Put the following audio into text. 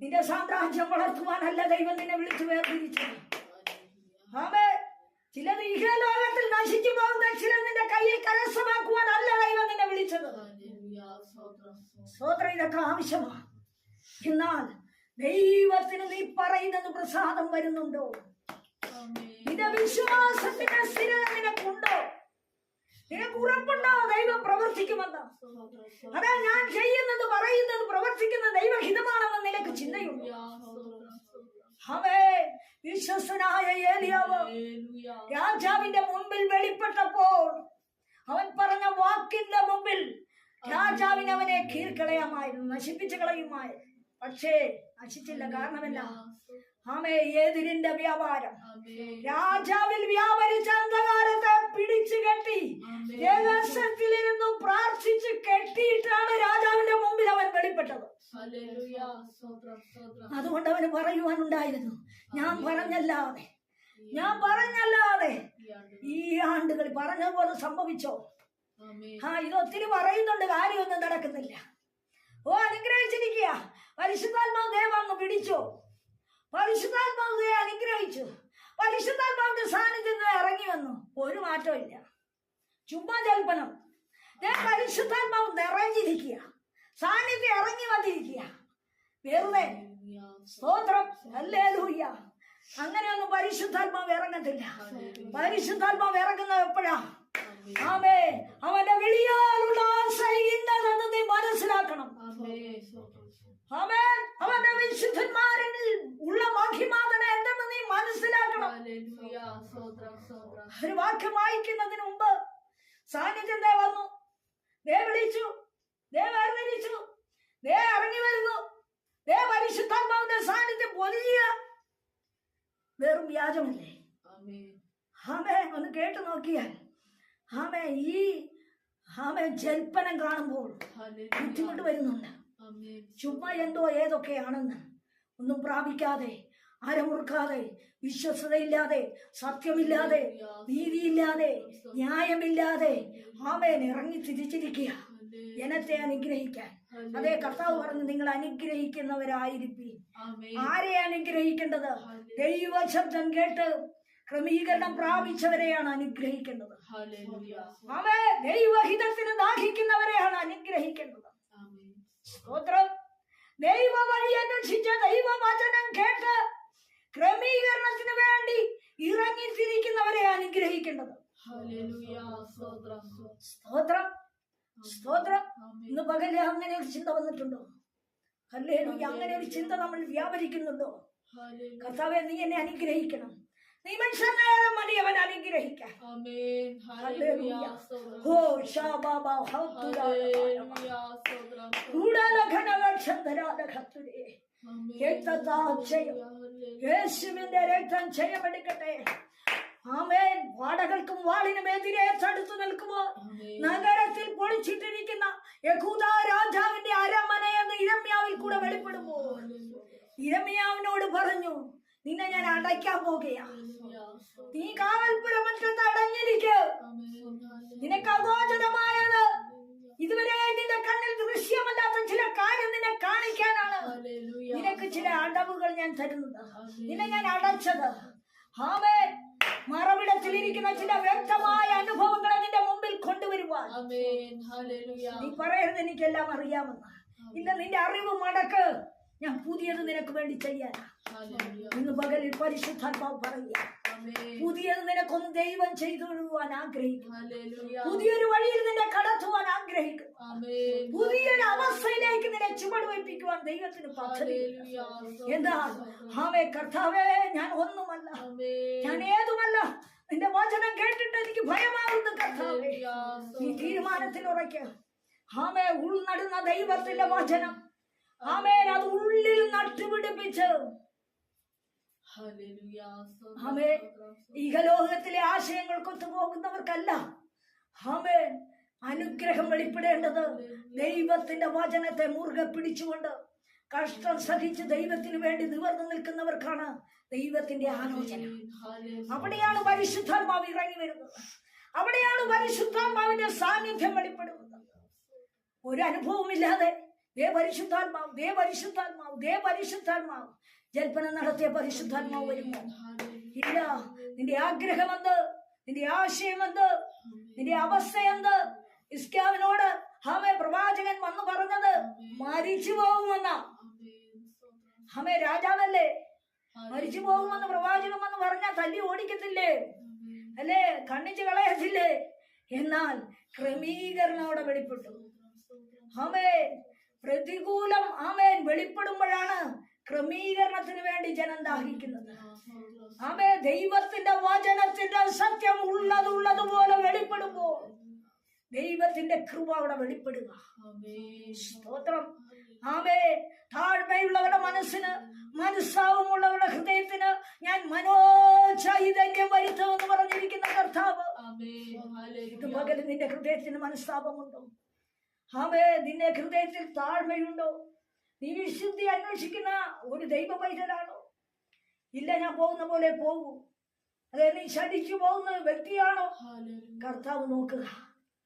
നിന്റെ സാമ്രാജ്യം വളർത്തുവാനല്ല ദൈവം നിന്നെ വിളിച്ചു വേർതിരിച്ചത്. ആമേ ചിലത് ഇഹലോകത്തിൽ നശിച്ചു പോകുന്ന ചില നിന്റെ കയ്യിൽ കരസ്ഥമാക്കുവാനല്ല ദൈവം നിന്നെ വിളിച്ചത്. സ്തോത്രം ഇതൊക്കെ ആവശ്യമാണ് എന്നാൽ ദൈവത്തിന് നീ പറയുന്നത് പ്രസാദം വരുന്നുണ്ടോ? നിന്റെ വിശ്വാസത്തിന്റെ സ്ഥിരത നിനക്ക് ഉറപ്പുണ്ടോ ദൈവം പ്രവർത്തിക്കുമെന്ന്. അതാ ഞാൻ ചെയ്യുന്നത് പറയുന്നത് പ്രവർത്തിക്കുന്ന ദൈവഹിതമാണെന്ന് നിനക്ക് ചിന്തയുണ്ട് അവേ വിശ്വസനായ ഏലിയാവ് രാജാവിന്റെ മുമ്പിൽ വെളിപ്പെട്ടപ്പോൾ അവൻ പറഞ്ഞ വാക്കിന്റെ മുമ്പിൽ രാജാവിന് അവനെ കീഴ്ക്കളയാമായിരുന്നു നശിപ്പിച്ചു കളയുമായിരുന്നു. പക്ഷേ നശിച്ചില്ല. കാരണമല്ല ആമേ ഏതിരിന്റെ വ്യാപാരം? രാജാവിൽ വ്യാപരിച്ച അന്ധകാരത്തെ പിടിച്ചു കെട്ടി ദേവസ്വത്തിലിരുന്നു പ്രാർത്ഥിച്ച് കെട്ടിയിട്ടാണ് രാജാവിന്റെ മുമ്പിൽ അവൻ വെളിപ്പെട്ടത്. അതുകൊണ്ട് അവന് പറയുവാനുണ്ടായിരുന്നു ഞാൻ പറഞ്ഞല്ലാതെ ഞാൻ പറഞ്ഞല്ലാതെ ഈ ആണ്ടുകൾ പറഞ്ഞ പോലെ സംഭവിച്ചോ? ആ ഇത് ഒത്തിരി പറയുന്നുണ്ട് കാര്യമൊന്നും നടക്കുന്നില്ല. ഓ അനുഗ്രഹിച്ചിരിക്കുക. പരിശുദ്ധാത്മാവ് ദേവ അങ്ങ് പിടിച്ചോ. പരിശുദ്ധാത്മാവ് ദേ അനുഗ്രഹിച്ചു. പരിശുദ്ധാത്മാവിന്റെ സാന്നിധ്യം ദേ ഇറങ്ങി വന്നു. ഒരു മാറ്റവും ഇല്ല. ചുമ്മാ ജൽപ്പനം. ദേ പരിശുദ്ധാത്മാവ് നിറഞ്ഞിരിക്കുക. സാന്നിധ്യം ഇറങ്ങി വന്നിരിക്കുക. വെറുതെ. സ്തോത്രം. അല്ലേ ലൂയ്യ അങ്ങനെയൊന്നും പരിശുദ്ധാത്മാവ് ഇറങ്ങത്തില്ല. പരിശുദ്ധാത്മാവ് ഇറങ്ങുന്നത് എപ്പോഴാ? ആമേ അവന്റെ വിളിയാലുള്ള മനസ്സിലാക്കണം. ആമേൻ. അവന്റെ വിശുദ്ധന്മാരിൽ ഉള്ള മഹിമാതന എന്തെന്ന് നീ മനസ്സിലാക്കണം? ഒരു വാക്യം വായിക്കുന്നതിന് മുമ്പ് സാന്നിധ്യം ദേ വന്നു. ദേ വിളിച്ചു. ദേ വേർതിരിച്ചു. ദേ ഇറങ്ങി വരുന്നു. ദേ പരിശുദ്ധാത്മാവിന്റെ സാന്നിധ്യം പൊലിയ വെറും വ്യാജമല്ലേ? ആമേ ഒന്ന് കേട്ടു നോക്കിയാൽ ആമേ ഈ ആമേ ജൽപ്പനം കാണുമ്പോൾ ബുദ്ധിമുട്ട് വരുന്നുണ്ട്. ചുമ്മാ എന്തോ ഏതൊക്കെയാണെന്ന് ഒന്നും പ്രാപിക്കാതെ അരമുറുക്കാതെ വിശ്വസതയില്ലാതെ സത്യമില്ലാതെ നീതിയില്ലാതെ ന്യായമില്ലാതെ ആമേൻ ഇറങ്ങി തിരിച്ചിരിക്കുക. ജനത്തെ അനുഗ്രഹിക്കാൻ. അതേ കർത്താവ് പറഞ്ഞു നിങ്ങൾ അനുഗ്രഹിക്കുന്നവരായിരിക്കും ആരെ അനുഗ്രഹിക്കേണ്ടത്? ദൈവശബ്ദം കേട്ട് ക്രമീകരണം പ്രാപിച്ചവരെയാണ് അനുഗ്രഹിക്കേണ്ടത്. ആമേ ദൈവഹിതത്തിന് ദാഹിക്കുന്നവരെയാണ് അനുഗ്രഹിക്കേണ്ടത്. സ്തോത്രം. ദൈവ വഴി അന്വേഷിച്ച ദൈവവചനം കേട്ട് ക്രമീകരണത്തിന് വേണ്ടി ഇറങ്ങി തിരിക്കുന്നവരെ അനുഗ്രഹിക്കേണ്ടത് സ്തോത്രം. സ്തോത്രം. ഇന്ന് പകൽ അങ്ങനെ ഒരു ചിന്ത വന്നിട്ടുണ്ടോ? അല്ലേ അങ്ങനെ ഒരു ചിന്ത നമ്മൾ വ്യാപരിക്കുന്നുണ്ടോ? കർത്താവെ നീ എന്നെ അനുഗ്രഹിക്കണം. നീ മനുഷ്യനേരം മതി അവൻ അനുഗ്രഹിക്കാൻ. യേശുവിന്റെ രക്തം ചെയ്യപ്പെടുക്കട്ടെ ആമേൻ. വാടകൾക്കും വാളിനും എതിരെ തടുത്തു നിൽക്കുമോ? നഗരത്തിൽ പൊളിച്ചിട്ടിരിക്കുന്ന യഹൂദ രാജാവിന്റെ അരമന എന്ന് ഇരമ്യാവിൽ കൂടെ വെളിപ്പെടുമോ? ഇരമ്യാവിനോട് പറഞ്ഞു നിന്നെ ഞാൻ അടയ്ക്കാൻ പോകുകയാ. നീ കാവൽപുരമറ്റത്ത് അടഞ്ഞിരിക്കുക നിനക്ക് അഗോചരമായത് ഇതുവരെ നിന്റെ കണ്ണിൽ ദൃശ്യമല്ലാത്ത ചില കാര്യം നിന്നെ കാണിക്കാനാണ്. നിനക്ക് ചില അടവുകൾ ഞാൻ തരുന്നത്. നിന്നെ ഞാൻ അടച്ചത്. ആമേ മറവിടത്തിലിരിക്കുന്ന ചില വ്യക്തമായ അനുഭവങ്ങളെ നിന്റെ മുമ്പിൽ കൊണ്ടുവരുവാൻ. നീ പറയരുത് എനിക്കെല്ലാം അറിയാമെന്ന്. ഇന്ന് നിന്റെ അറിവ് മടക്ക്. ഞാൻ പുതിയത് നിനക്ക് വേണ്ടി ചെയ്യാനാ ഇന്ന് പകലിൽ പരിശുദ്ധാത്മാവ് പറയുക. പുതിയത് നിനക്കൊന്ന് ദൈവം ചെയ്തു വിടുവാൻ ആഗ്രഹിക്കും പുതിയൊരു വഴിയിൽ നിന്നെ കടത്തുവാൻ ആഗ്രഹിക്കും പുതിയൊരു അവസ്ഥയിലേക്ക് നിന്നെ ചുവട് വയ്പ്പിക്കുവാൻ ദൈവത്തിന് പദ്ധതി. എന്താ? ഹാവേ കർത്താവേ ഞാൻ ഒന്നുമല്ല. ഞാൻ ഏതുമല്ല. നിന്റെ വചനം കേട്ടിട്ട് എനിക്ക് ഭയമാകുന്നു കർത്താവേ. ഈ തീരുമാനത്തിൽ ഉറയ്ക്ക. ഹാമേ ഉൾനടുന്ന ദൈവത്തിന്റെ വചനം. ആമേൻ അത് ഉള്ളിൽ നട്ടുപിടിപ്പിച്ച് ആമേ ഈഹലോകത്തിലെ ആശയങ്ങൾക്കൊത്തു പോകുന്നവർക്കല്ല ഹമേ അനുഗ്രഹം വെളിപ്പെടേണ്ടത് ദൈവത്തിന്റെ വചനത്തെ മുറുകെ പിടിച്ചുകൊണ്ട് കഷ്ടം സഹിച്ച് ദൈവത്തിന് വേണ്ടി നിവർന്നു നിൽക്കുന്നവർക്കാണ് ദൈവത്തിന്റെ ആലോചന. അവിടെയാണ് പരിശുദ്ധാത്മാവ് ഇറങ്ങി വരുന്നത്. അവിടെയാണ് പരിശുദ്ധാത്മാവിന്റെ സാന്നിധ്യം വെളിപ്പെടുന്നത്. ഒരു അനുഭവമില്ലാതെ ദേ പരിശുദ്ധാത്മാവ് ദേ പരിശുദ്ധാത്മാവ് ദേ പരിശുദ്ധാത്മാവ് ജൽപ്പനം നടത്തിയ പരിശുദ്ധാത്മാവ് വരുമോ ഇല്ല നിന്റെ ആഗ്രഹം എന്ത് നിന്റെ ആശയം എന്ത് നിന്റെ അവസ്ഥ എന്ത് ഇസ്കാവിനോട് ഹമേ പ്രവാചകൻ വന്നു പറഞ്ഞത് മരിച്ചു പോകുമെന്ന. ഹമേ രാജാവല്ലേ? മരിച്ചു പോകുമെന്ന് പ്രവാചകൻ വന്ന് പറഞ്ഞാൽ തല്ലി ഓടിക്കത്തില്ലേ? അല്ലേ? കണ്ണിച്ച് കളയത്തില്ലേ? എന്നാൽ ക്രമീകരണം അവിടെ വെളിപ്പെട്ടു. ഹമേ പ്രതികൂലം ആമേൻ വെളിപ്പെടുമ്പോഴാണ് ക്രമീകരണത്തിന് വേണ്ടി ജനം ദാഹിക്കുന്നത്. ആമേ ദൈവത്തിന്റെ വചനത്തിന്റെ സത്യം ഉള്ളതുള്ളതുപോലെ വെളിപ്പെടുമ്പോൾ ദൈവത്തിന്റെ കൃപ അവിടെ വെളിപ്പെടുക. സ്തോത്രം. ആമേ താഴ്മയുള്ളവരുടെ മനസ്സിന് മനസ്സാവുമുള്ളവരുടെ ഹൃദയത്തിന് ഞാൻ മനോചൈതന്യം വരുത്തുമെന്ന് പറഞ്ഞിരിക്കുന്ന കർത്താവ്. ഇത് പകൽ നിന്റെ ഹൃദയത്തിന് മനസ്താപമുണ്ടോ? ആമേ നിന്റെ ഹൃദയത്തിൽ താഴ്മയുണ്ടോ? നീ വിശുദ്ധി അന്വേഷിക്കുന്ന ഒരു ദൈവ പൈതലാണോ ഇല്ല ഞാൻ പോകുന്ന പോലെ പോകൂ. അതെ നീ ശടിച്ചു പോകുന്ന വ്യക്തിയാണോ? കർത്താവ് നോക്കുക.